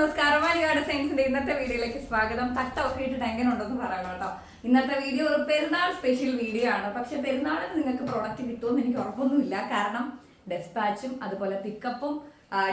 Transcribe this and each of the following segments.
നമസ്കാരം. മലയാള സയൻസിന്റെ ഇന്നത്തെ വീഡിയോയിലേക്ക് സ്വാഗതം. തട്ടമൊക്കെ ഇട്ടിട്ട് എങ്ങനെ ഉണ്ടെന്ന് പറയണം കേട്ടോ. ഇന്നത്തെ വീഡിയോ ഒരു പെരുന്നാൾ സ്പെഷ്യൽ വീഡിയോ ആണ്. പക്ഷെ പെരുന്നാളിന് നിങ്ങൾക്ക് പ്രോഡക്റ്റ് കിട്ടുമെന്ന് എനിക്ക് ഉറപ്പൊന്നുമില്ല. കാരണം ഡെസ്പാച്ചും അതുപോലെ പിക്കപ്പും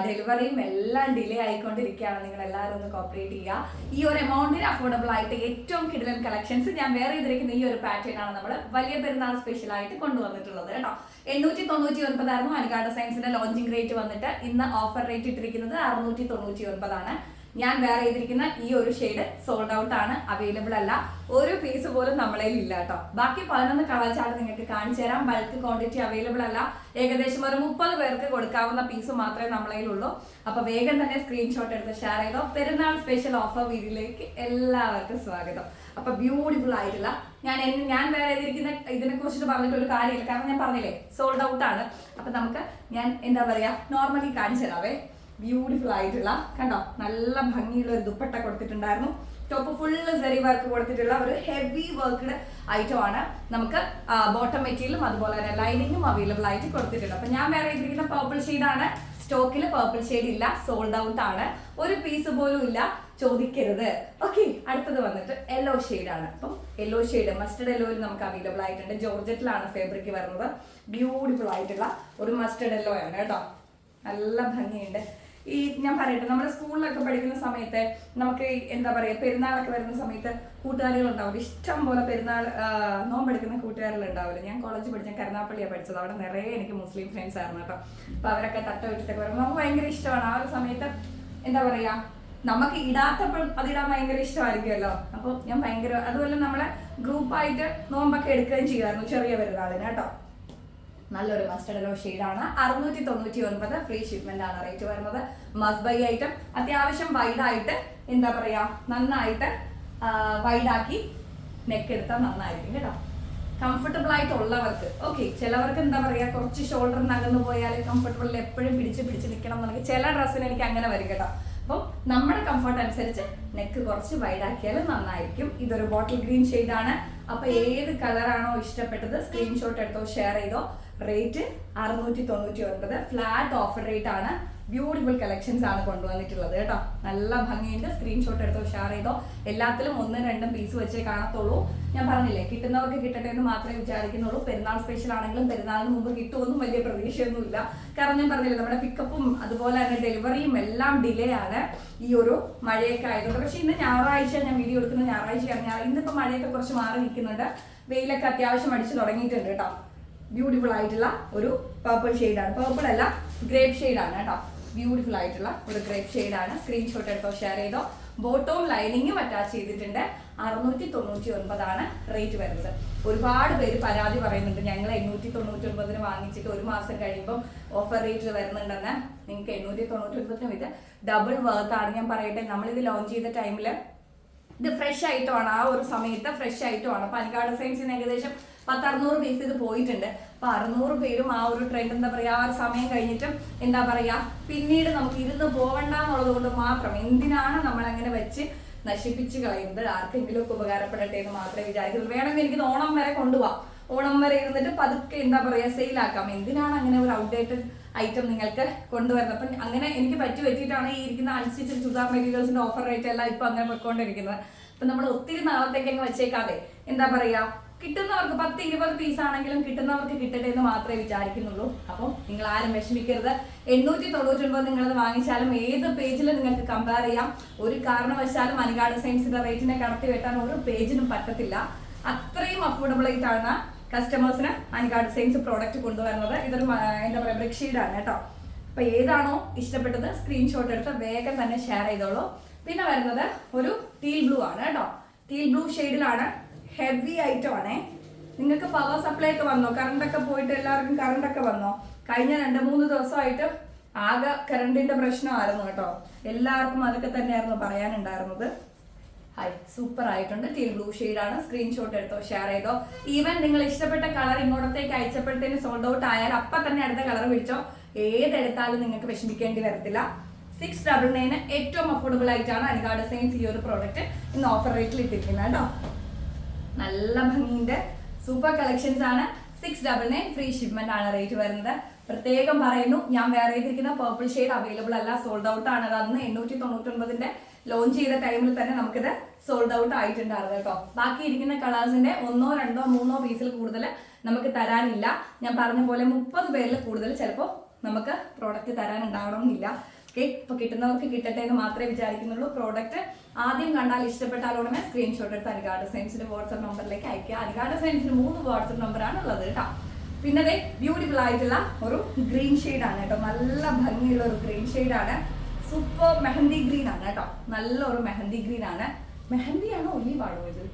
ഡെലിവറിയും എല്ലാം ഡിലേ ആയിക്കൊണ്ടിരിക്കുകയാണ്. നിങ്ങൾ എല്ലാവരും ഒന്ന് കോപ്പറേറ്റ് ചെയ്യുക. ഈ ഒരു എമൗണ്ടിന് അഫോർഡബിൾ ആയിട്ട് ഏറ്റവും കിടിലൻ കളക്ഷൻസ് ഞാൻ വേറെ ചെയ്തിരിക്കുന്ന ഈ ഒരു പാറ്റേൺ ആണ് നമ്മൾ വലിയ പെരുന്നാൾ സ്പെഷ്യൽ ആയിട്ട് കൊണ്ടുവന്നിട്ടുള്ളത് കേട്ടോ. എണ്ണൂറ്റി തൊണ്ണൂറ്റി ഒൻപതായിരുന്നു അനുഗാഡ സയൻസിന്റെ ലോഞ്ചിങ് റേറ്റ് വന്നിട്ട് ഇന്ന് ഓഫർ റേറ്റ് ഇട്ടിരിക്കുന്നത് അറുന്നൂറ്റി തൊണ്ണൂറ്റി ഒൻപതാണ് ഞാൻ വേറെ ചെയ്തിരിക്കുന്ന ഈ ഒരു ഷെയ്ഡ് സോൾഡ് ഔട്ട് ആണ്. അവൈലബിൾ അല്ല. ഒരു പീസ് പോലും നമ്മളെ ഇല്ല കേട്ടോ. ബാക്കി പതിനൊന്ന് കളർ ചാർട്ട് നിങ്ങൾക്ക് കാണിച്ചു തരാം. ബൾക്ക് ക്വാണ്ടിറ്റി അവൈലബിൾ അല്ല. ഏകദേശം ഒരു മുപ്പത് പേർക്ക് കൊടുക്കാവുന്ന പീസ് മാത്രമേ നമ്മളെ ഉള്ളൂ. അപ്പൊ വേഗം തന്നെ സ്ക്രീൻഷോട്ട് എടുത്ത് ഷെയർ ചെയ്തോ. പെരുന്നാൾ സ്പെഷ്യൽ ഓഫർ വീഡിയോയിലേക്ക് എല്ലാവർക്കും സ്വാഗതം. അപ്പൊ ബ്യൂട്ടിഫുൾ ആയിട്ടുള്ള ഞാൻ ഞാൻ വേറെ ചെയ്തിരിക്കുന്ന ഇതിനെ കുറിച്ചിട്ട് പറഞ്ഞിട്ട് ഒരു കാര്യമില്ല. കാരണം ഞാൻ പറഞ്ഞില്ലേ സോൾഡ് ഔട്ട് ആണ്. അപ്പൊ നമുക്ക് ഞാൻ എന്താ പറയാ നോർമലി കാണിച്ചു തരാവേ. ബ്യൂട്ടിഫുൾ ആയിട്ടുള്ള കണ്ടോ? നല്ല ഭംഗിയുള്ള ഒരു ദുപ്പട്ട കൊടുത്തിട്ടുണ്ടായിരുന്നു. ടോപ്പ് ഫുള്ള് സെറി വർക്ക് കൊടുത്തിട്ടുള്ള ഒരു ഹെവി വർക്ക്ഡ് ഐറ്റം ആണ്. നമുക്ക് ബോട്ടം മെറ്റീരിയലും അതുപോലെ തന്നെ ലൈനിങ്ങും അവൈലബിൾ ആയിട്ട് കൊടുത്തിട്ടുണ്ട്. അപ്പൊ ഞാൻ വേറെ ചെയ്തിരിക്കുന്ന പർപ്പിൾ ഷെയ്ഡാണ് സ്റ്റോക്കിൽ പർപ്പിൾ ഷെയ്ഡ് ഇല്ല സോൾഡ് ഔട്ട് ആണ്. ഒരു പീസ് പോലും ഇല്ല ചോദിക്കരുത്. ഓക്കെ അടുത്തത് വന്നിട്ട് യെല്ലോ ആണ്. അപ്പം യെല്ലോ ഷെയ്ഡ് മസ്റ്റർഡ് യെല്ലോയിൽ നമുക്ക് അവൈലബിൾ ആയിട്ടുണ്ട്. ജോർജറ്റിലാണ് ഫാബ്രിക് വരുന്നത്. ബ്യൂട്ടിഫുൾ ആയിട്ടുള്ള ഒരു മസ്റ്റർഡ് യെല്ലോ ആണ് കേട്ടോ. നല്ല ഭംഗിയുണ്ട്. ഈ ഞാൻ പറയട്ടെ നമ്മുടെ സ്കൂളിലൊക്കെ പഠിക്കുന്ന സമയത്ത് നമുക്ക് എന്താ പറയുക പെരുന്നാളൊക്കെ വരുന്ന സമയത്ത് കൂട്ടുകാരികൾ ഉണ്ടാവില്ല ഇഷ്ടം പോലെ പെരുന്നാൾ നോമ്പെടുക്കുന്ന കൂട്ടുകാരികളുണ്ടാവില്ല? ഞാൻ കോളേജ് പഠിച്ച കരുനാപ്പള്ളിയാണ് പഠിച്ചത്. അവിടെ നിറയെ എനിക്ക് മുസ്ലിം ഫ്രണ്ട്സ് ആയിരുന്നു കേട്ടോ. അപ്പൊ അവരൊക്കെ തട്ട വെച്ചിട്ടൊക്കെ വരുമ്പോൾ നമുക്ക് ഭയങ്കര ഇഷ്ടമാണ്. ആ ഒരു സമയത്ത് എന്താ പറയാ നമുക്ക് ഇടാത്തപ്പോൾ അതിടാൻ ഭയങ്കര ഇഷ്ടമായിരിക്കുമല്ലോ. അപ്പോൾ ഞാൻ ഭയങ്കര അതുപോലെ നമ്മളെ ഗ്രൂപ്പായിട്ട് നോമ്പൊക്കെ എടുക്കുകയും ചെയ്യുമായിരുന്നു ചെറിയ പെരുന്നാളിന് കേട്ടോ. നല്ലൊരു മസ്റ്റർഡ് യെല്ലോ ഷെയ്ഡാണ് അറുന്നൂറ്റി തൊണ്ണൂറ്റി ഒൻപത് ഫ്രീ ഷിപ്മെന്റ് ആണ് റേറ്റ് വരുന്നത്. മസ്റ്റ് ബൈ ഐറ്റം അത്യാവശ്യം വൈഡായിട്ട് എന്താ പറയാ നന്നായിട്ട് വൈഡാക്കി നെക്ക് എടുത്താൽ നന്നായിരിക്കും കേട്ടോ. കംഫർട്ടബിൾ ആയിട്ട് ഉള്ളവർക്ക് ഓക്കെ ചിലവർക്ക് എന്താ പറയാ കുറച്ച് ഷോൾഡർ നകന്നു പോയാൽ കംഫർട്ടബിൾ എപ്പോഴും പിടിച്ച് പിടിച്ച് നിൽക്കണം എന്നുണ്ടെങ്കിൽ ചില ഡ്രസ്സിന് എനിക്ക് അങ്ങനെ വരും കേട്ടോ. അപ്പം നമ്മുടെ കംഫർട്ട് അനുസരിച്ച് നെക്ക് കുറച്ച് വൈഡാക്കിയാൽ നന്നായിരിക്കും. ഇതൊരു ബോട്ടിൽ ഗ്രീൻ ആണ്. അപ്പൊ ഏത് കളറാണോ ഇഷ്ടപ്പെട്ടത് സ്ക്രീൻഷോട്ട് എടുത്തോ ഷെയർ ചെയ്തോ റേറ്റ് അറുന്നൂറ്റി തൊണ്ണൂറ്റി ഒൻപത് ഫ്ലാറ്റ് ഓഫർ റേറ്റ് ആണ്. ബ്യൂട്ടിഫുൾ കളക്ഷൻസ് ആണ് കൊണ്ടുവന്നിട്ടുള്ളത് കേട്ടോ. നല്ല ഭംഗിയുണ്ട്. സ്ക്രീൻഷോട്ട് എടുത്തോ ഷെയർ ചെയ്തോ. എല്ലാത്തിലും ഒന്നും രണ്ടും പീസ് വെച്ചേ കാണത്തുള്ളൂ. ഞാൻ പറഞ്ഞില്ലേ കിട്ടുന്നവർക്ക് കിട്ടട്ടെ എന്ന് മാത്രമേ വിചാരിക്കുന്നുള്ളൂ. പെരുന്നാൾ സ്പെഷ്യൽ ആണെങ്കിലും പെരുന്നാളിന് മുമ്പ് കിട്ടുമെന്നും വലിയ പ്രതീക്ഷയൊന്നുമില്ല. കാരണം ഞാൻ പറഞ്ഞില്ലേ നമ്മുടെ പിക്കപ്പും അതുപോലെ തന്നെ ഡെലിവറിയും എല്ലാം ഡിലേ ആണ് ഈ ഒരു മഴയൊക്കെ ആയതുകൊണ്ട്. പക്ഷെ ഇന്ന് ഞായറാഴ്ച ഞാൻ വീഡിയോ എടുക്കുന്ന ഞായറാഴ്ചയാണ്. ഇന്നിപ്പോൾ മഴയൊക്കെ കുറച്ച് മാറി നിൽക്കുന്നുണ്ട്. വെയിലൊക്കെ അത്യാവശ്യം അടിച്ചു തുടങ്ങിയിട്ടുണ്ട് കേട്ടോ. ബ്യൂട്ടിഫുൾ ആയിട്ടുള്ള ഒരു പർപ്പിൾ ആണ്. പേർപ്പിൾ അല്ല ഗ്രേപ്പ് ആണ് കേട്ടോ. ബ്യൂട്ടിഫുൾ ആയിട്ടുള്ള ഒരു ഗ്രേപ്പ് ആണ്. സ്ക്രീൻഷോട്ട് എടുത്തോ ഷെയർ ചെയ്തോ. ബോട്ടവും ലൈനിങ്ങും അറ്റാച്ച് ചെയ്തിട്ടുണ്ട്. അറുന്നൂറ്റി തൊണ്ണൂറ്റി ഒൻപതാണ് റേറ്റ് വരുന്നത്. ഒരുപാട് പേര് പരാതി പറയുന്നുണ്ട്. ഞങ്ങൾ എണ്ണൂറ്റി തൊണ്ണൂറ്റി ഒൻപതിന് വാങ്ങിച്ചിട്ട് ഒരു മാസം കഴിയുമ്പോൾ ഓഫർ റേറ്റ് വരുന്നുണ്ടെന്ന്. നിങ്ങൾക്ക് എണ്ണൂറ്റി തൊണ്ണൂറ്റി ഒൻപതിനും ഇത് ഡബിൾ ആണ്. ഞാൻ പറയട്ടെ നമ്മളിത് ലോഞ്ച് ചെയ്ത ടൈമിൽ ഇത് ഫ്രഷ് ആയിട്ടുമാണ് ആ ഒരു സമയത്ത് ഫ്രഷ് ആയിട്ടുമാണ് പാലക്കാട് സയൻസിന് ഏകദേശം പത്ത് അറുന്നൂറ് പീസ് ഇത് പോയിട്ടുണ്ട്. അപ്പൊ അറുന്നൂറ് പേരും ആ ഒരു ട്രെൻഡ് എന്താ പറയാ ആ ഒരു സമയം കഴിഞ്ഞിട്ടും എന്താ പറയാ പിന്നീട് നമുക്ക് ഇരുന്ന് പോകണ്ട എന്നുള്ളത് കൊണ്ട് മാത്രം എന്തിനാണ് നമ്മൾ അങ്ങനെ വെച്ച് നശിപ്പിച്ച് കളയുന്നത്? ആർക്കെങ്കിലും ഒക്കെ ഉപകാരപ്പെടട്ടെ എന്ന് മാത്രമേ വിചാരിക്കുള്ളൂ വേണമെങ്കിൽ എനിക്ക് ഓണം വരെ കൊണ്ടുപോവാം. ഓണം വരെ ഇരുന്നിട്ട് പതുക്കെ എന്താ പറയാ സെയിലാക്കാം എന്തിനാണ് അങ്ങനെ ഒരു ഔട്ട്ഡേറ്റഡ് ഐറ്റം നിങ്ങൾക്ക് കൊണ്ടുവരുന്നത്? അപ്പം അങ്ങനെ എനിക്ക് പറ്റി പറ്റിയിട്ടാണ് ഈ ഇരിക്കുന്ന അൺസ്റ്റിച്ച് ചുതാർ മെറ്റീരിയൽസിന്റെ ഓഫർ റേറ്റ് എല്ലാം ഇപ്പൊ അങ്ങനെ പോയിക്കൊണ്ടിരിക്കുന്നത്. അപ്പൊ നമ്മൾ ഒത്തിരി നാളത്തേക്ക് അങ്ങ് വെച്ചേക്കാതെ എന്താ പറയാ കിട്ടുന്നവർക്ക് പത്ത് ഇരുപത് പീസ് ആണെങ്കിലും കിട്ടുന്നവർക്ക് കിട്ടട്ടെ എന്ന് മാത്രമേ വിചാരിക്കുന്നുള്ളൂ. അപ്പം നിങ്ങൾ ആരും വിഷമിക്കരുത്. എണ്ണൂറ്റി തൊണ്ണൂറ്റി ഒൻപത് നിങ്ങളത് വാങ്ങിച്ചാലും ഏത് പേജിൽ നിങ്ങൾക്ക് കമ്പയർ ചെയ്യാം. ഒരു കാരണവശാലും അനുഗാഡ് സയൻസിന്റെ റേറ്റിനെ കടത്തി വെട്ടാൻ ഒരു പേജിനും പറ്റത്തില്ല. അത്രയും അഫോർഡബിൾ ആയിട്ടാണ് കസ്റ്റമേഴ്സിന് അനുഗാഡ് സയൻസ് പ്രോഡക്റ്റ് കൊണ്ടുവരുന്നത്. ഇതൊരു എന്താ പറയുക ബ്രിക്ഷീഡാണ് കേട്ടോ. അപ്പൊ ഏതാണോ ഇഷ്ടപ്പെട്ടത് സ്ക്രീൻഷോട്ട് എടുത്ത് വേഗം തന്നെ ഷെയർ ചെയ്തോളൂ. പിന്നെ വരുന്നത് ഒരു ടീൽ ബ്ലൂ ആണ് കേട്ടോ. ടീൽ ബ്ലൂ ഷെയ്ഡിലാണ് ഹെവി ഐറ്റം ആണേ. നിങ്ങൾക്ക് പവർ സപ്ലൈ ഒക്കെ വന്നോ? കറണ്ട് ഒക്കെ പോയിട്ട് എല്ലാവർക്കും കറണ്ട് ഒക്കെ വന്നോ? കഴിഞ്ഞ രണ്ട് മൂന്ന് ദിവസമായിട്ട് ആകെ കറണ്ടിന്റെ പ്രശ്നമായിരുന്നു കേട്ടോ. എല്ലാവർക്കും അതൊക്കെ തന്നെയായിരുന്നു പറയാനുണ്ടായിരുന്നത്. ഹൈ സൂപ്പർ ആയിട്ടുണ്ട്. ടീം ബ്ലൂ ആണ്. സ്ക്രീൻഷോട്ട് എടുത്തോ ഷെയർ ചെയ്തോ. ഈവൻ നിങ്ങൾ ഇഷ്ടപ്പെട്ട കളർ ഇങ്ങോട്ടത്തേക്ക് അയച്ചപ്പോഴത്തേന് സോൾഡ് ഔട്ട് ആയാൽ അപ്പം തന്നെ അടുത്ത കളർ പിടിച്ചോ. ഏതെടുത്താലും നിങ്ങൾക്ക് വിഷമിക്കേണ്ടി വരത്തില്ല. സിക്സ് ഡബിൾ നയന് ഏറ്റവും അഫോർഡബിൾ ആയിട്ടാണ് അനുഗാഡ് സെയിൻസ് ഈ ഒരു പ്രോഡക്റ്റ് ഇന്ന് ഓഫർ റേറ്റിൽ ഇട്ടിരിക്കുന്നത് കേട്ടോ. നല്ല ഭംഗിന്റെ സൂപ്പർ കളക്ഷൻസ് ആണ്. Six double nine free shipment ആണ് റേറ്റ് വരുന്നത്. പ്രത്യേകം പറയുന്നു ഞാൻ വേറെ ചെയ്തിരിക്കുന്ന പേർപ്പിൾ ഷെയ്ഡ് അവൈലബിൾ അല്ല സോൾഡ് ഔട്ട് ആണ്. അത് അന്ന് എണ്ണൂറ്റി തൊണ്ണൂറ്റൊൻപതിന്റെ ലോഞ്ച് ചെയ്ത ടൈമിൽ തന്നെ നമുക്കിത് സോൾഡ് ഔട്ട് ആയിട്ടുണ്ടായിരുന്നു കേട്ടോ. ബാക്കി ഇരിക്കുന്ന കളേഴ്സിന്റെ ഒന്നോ രണ്ടോ മൂന്നോ പീസിൽ കൂടുതൽ നമുക്ക് തരാനില്ല. ഞാൻ പറഞ്ഞ പോലെ മുപ്പത് പേരിൽ കൂടുതൽ ചിലപ്പോൾ നമുക്ക് പ്രോഡക്റ്റ് തരാൻ ഉണ്ടാകണമെന്നില്ല ഓക്കെ ഇപ്പൊ കിട്ടുന്നവർക്ക് കിട്ടട്ടെ എന്ന് മാത്രമേ വിചാരിക്കുന്നുള്ളൂ. പ്രോഡക്റ്റ് ആദ്യം കണ്ടാൽ ഇഷ്ടപ്പെട്ടാൽ ഉടനെ സ്ക്രീൻഷോട്ട് എടുത്ത് അനികാ സയൻസിന്റെ വാട്സ്ആപ്പ് നമ്പറിലേക്ക് അയക്കുക. അനികാ സയൻസിന് മൂന്ന് വാട്സ്ആപ്പ് നമ്പറാണ് ഉള്ളത് കേട്ടോ. പിന്നെ അതെ ബ്യൂട്ടിഫുൾ ആയിട്ടുള്ള ഒരു ഗ്രീൻ ആണ് കേട്ടോ. നല്ല ഭംഗിയുള്ള ഒരു ഗ്രീൻ ആണ്. സൂപ്പർ മെഹന്തി ഗ്രീൻ ആണ് കേട്ടോ. നല്ല ഒരു മെഹന്തി ഗ്രീൻ ആണ്. മെഹന്തി ആണോ ഒലീവ് ആണോ ഇത്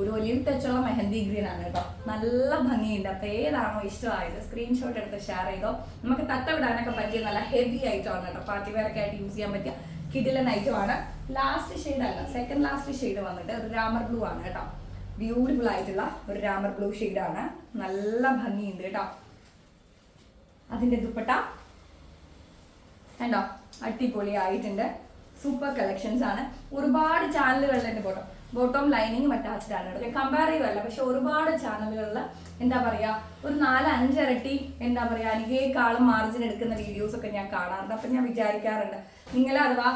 ഒരു ഒലിവ് ടച്ചുള്ള മെഹന്തി ഗ്രീൻ ആണ് കേട്ടോ. നല്ല ഭംഗിയുണ്ട്. അപ്പൊ ഏതാണോ ഇഷ്ടമായത് സ്ക്രീൻഷോട്ട് എടുത്ത് ഷെയർ ചെയ്തോ. നമുക്ക് തട്ട വിടാനൊക്കെ പറ്റിയ നല്ല ഹെവി ഐറ്റം ആണ് കേട്ടോ. പാർട്ടി വെയർ ഒക്കെ ആയിട്ട് യൂസ് ചെയ്യാൻ പറ്റിയ കിടിലൻ ഐറ്റമാണ് ലാസ്റ്റ് ഷെയ്ഡ് അല്ല സെക്കൻഡ് ലാസ്റ്റ് ഷെയ്ഡ് വന്നിട്ട് ഒരു രാമർ ബ്ലൂ ആണ് കേട്ടോ. ബ്യൂട്ടിഫുൾ ആയിട്ടുള്ള ഒരു രാമർ ബ്ലൂ ആണ്. നല്ല ഭംഗിയുണ്ട് കേട്ടോ. അതിന്റെ ദുപ്പട്ട കണ്ടോ? അടിപൊളി ആയിട്ടുണ്ട് സൂപ്പർ കളക്ഷൻസ് ആണ്. ഒരുപാട് ചാനലുകളിൽ എന്റെ ബോട്ടം ബോട്ടം ലൈനിങ്ങും അറ്റാച്ച്ഡ് ആണ്. കമ്പയർ ചെയ്യുമല്ല പക്ഷെ ഒരുപാട് ചാനലുകളിൽ എന്താ പറയാ ഒരു നാല് അഞ്ചിരട്ടി എന്താ പറയാ എനിക്കേക്കാളും മാർജിൻ എടുക്കുന്ന വീഡിയോസ് ഒക്കെ ഞാൻ കാണാറുണ്ട്. അപ്പൊ ഞാൻ വിചാരിക്കാറുണ്ട് നിങ്ങൾ അഥവാ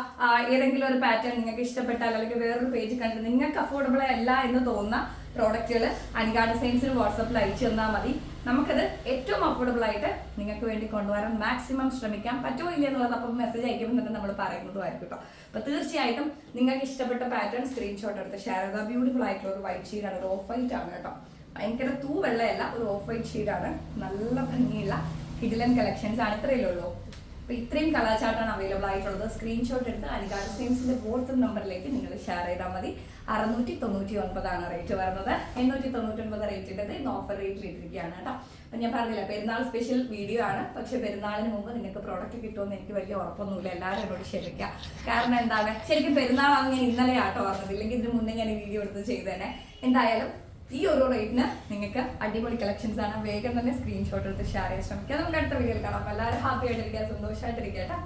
ഏതെങ്കിലും ഒരു പാറ്റേൺ നിങ്ങൾക്ക് ഇഷ്ടപ്പെട്ടാൽ അല്ലെങ്കിൽ വേറൊരു പേജ് കണ്ട് നിങ്ങൾക്ക് അഫോർഡബിൾ അല്ല എന്ന് തോന്നുന്ന പ്രോഡക്റ്റുകൾ അനികാ ഡിസൈൻസിന് വാട്സപ്പിൽ അയച്ചു തന്നാൽ മതി. നമുക്കത് ഏറ്റവും അഫോർഡബിൾ ആയിട്ട് നിങ്ങൾക്ക് വേണ്ടി കൊണ്ടുവരാൻ മാക്സിമം ശ്രമിക്കാം പറ്റുമോ ഇല്ല എന്നുള്ളത് അപ്പം മെസ്സേജ് അയക്കുമ്പോൾ തന്നെ നമ്മൾ പറയുന്നതുമായിരിക്കും കേട്ടോ. അപ്പോൾ തീർച്ചയായിട്ടും നിങ്ങൾക്ക് ഇഷ്ടപ്പെട്ട പാറ്റേൺ സ്ക്രീൻഷോട്ട് എടുത്ത് ഷെയർ ചെയ്താൽ ബ്യൂട്ടിഫുൾ ആയിട്ടുള്ള ഒരു വൈറ്റ് ഷീഡാണ് ഒരു ഓഫ് വൈറ്റ് ആണ് കേട്ടോ. ഭയങ്കര തൂ വെള്ളയല്ല ഒരു ഓഫ് വൈറ്റ് ഷീഡാണ് നല്ല ഭംഗിയുള്ള കിഡിലൻ കളക്ഷൻസ് ആണ് ഇത്രയേ ഉള്ളൂ. ഇത്രയും കലാചാട്ടാണ് അവൈലബിൾ ആയിട്ടുള്ളത്. സ്ക്രീൻഷോട്ട് എടുത്ത് അനികാ ഡിസൈൻസിന്റെ വാട്സപ്പ് നമ്പറിലേക്ക് നിങ്ങൾ ഷെയർ ചെയ്താൽ മതി. അറുന്നൂറ്റി തൊണ്ണൂറ്റി ഒൻപതാണ് റേറ്റ് വരുന്നത്. എണ്ണൂറ്റി തൊണ്ണൂറ്റി ഒൻപത് റേറ്റിന്റെ ഇന്ന് ഓഫർ റേറ്റിൽ ഇട്ടിരിക്കുകയാണ് കേട്ടോ. അപ്പൊ ഞാൻ പറഞ്ഞില്ല പെരുന്നാൾ സ്പെഷ്യൽ വീഡിയോ ആണ്. പക്ഷെ പെരുന്നാളിന് മുമ്പ് നിങ്ങൾക്ക് പ്രോഡക്റ്റ് കിട്ടുമെന്ന് എനിക്ക് വലിയ ഉറപ്പൊന്നുമില്ല. എല്ലാവരും എന്നോട് ക്ഷമിക്കുക. കാരണം എന്താണ്? ശരിക്കും പെരുന്നാളാണ് ഞാൻ ഇന്നലെ ആട്ടോ പറഞ്ഞത്. ഇല്ലെങ്കിൽ ഇതിന് മുന്നേ ഞാൻ വീഡിയോ എടുത്ത് ചെയ്തേനെ. എന്തായാലും ഈ ഒരു റേറ്റിന് നിങ്ങൾക്ക് അടിപൊളി കളക്ഷൻസ് ആണ്. വേഗം തന്നെ സ്ക്രീൻഷോട്ട് എടുത്ത് ഷെയർ ചെയ്യാൻ ശ്രമിക്കുക നമുക്ക് അടുത്ത വീഡിയോയിൽ കാണാം. എല്ലാവരും ഹാപ്പി ആയിട്ടിരിക്കുക സന്തോഷമായിട്ടിരിക്കുക കേട്ടോ.